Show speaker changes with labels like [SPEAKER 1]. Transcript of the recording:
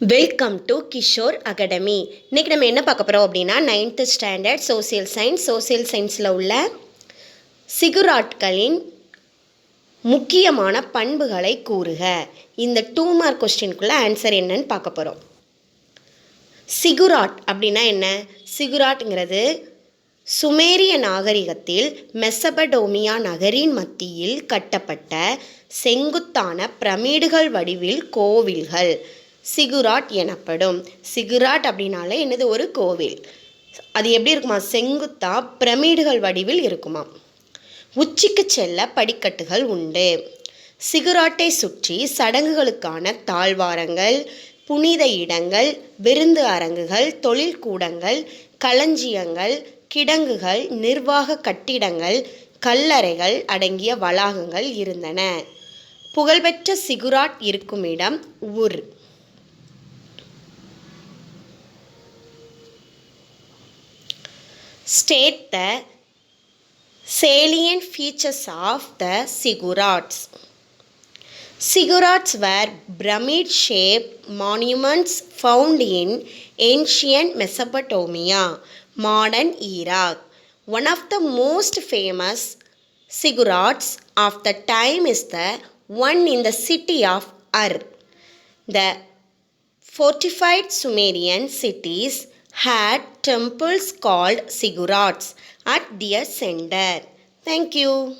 [SPEAKER 1] Welcome to Kishore academy இன்றைக்கி நம்ம என்ன பார்க்க போகிறோம் அப்படின்னா ninth standard social science social சயின்ஸில் உள்ள சிகுராட்களின் முக்கியமான பண்புகளை கூறுக. இந்த டூ மார்க் கொஸ்டினுக்குள்ளே ஆன்சர் என்னன்னு பார்க்க போகிறோம் சிகுராட் அப்படின்னா என்ன? சிகுராட்ங்கிறது சுமேரிய நாகரிகத்தில் மெசபடோமியா நகரின் மத்தியில் கட்டப்பட்ட செங்குத்தான பிரமிடுகள் வடிவில் கோவில்கள். சிகுராட் எனப்படும். சிகுராட் அப்படின்னாலே என்னது? ஒரு கோவில். அது எப்படி இருக்குமா? செங்குத்தா பிரமிடுகள் வடிவில் இருக்குமா உச்சிக்கு செல்ல படிக்கட்டுகள் உண்டு. சிகுராட்டை சுற்றி சடங்குகளுக்கான தாழ்வாரங்கள் புனித இடங்கள் விருந்து அரங்குகள் தொழில்கூடங்கள் களஞ்சியங்கள் கிடங்குகள் நிர்வாக கட்டிடங்கள் கல்லறைகள் அடங்கிய வளாகங்கள் இருந்தன. புகழ்பெற்ற சிகுராட் இருக்கும் இடம் ஊர். State the salient features of the ziggurats. Ziggurats were pyramid shaped monuments found in ancient Mesopotamia, modern Iraq. One of the most famous ziggurats of the time is the one in the city of Ur. The fortified Sumerian cities had temples called ziggurats at their center. Thank you.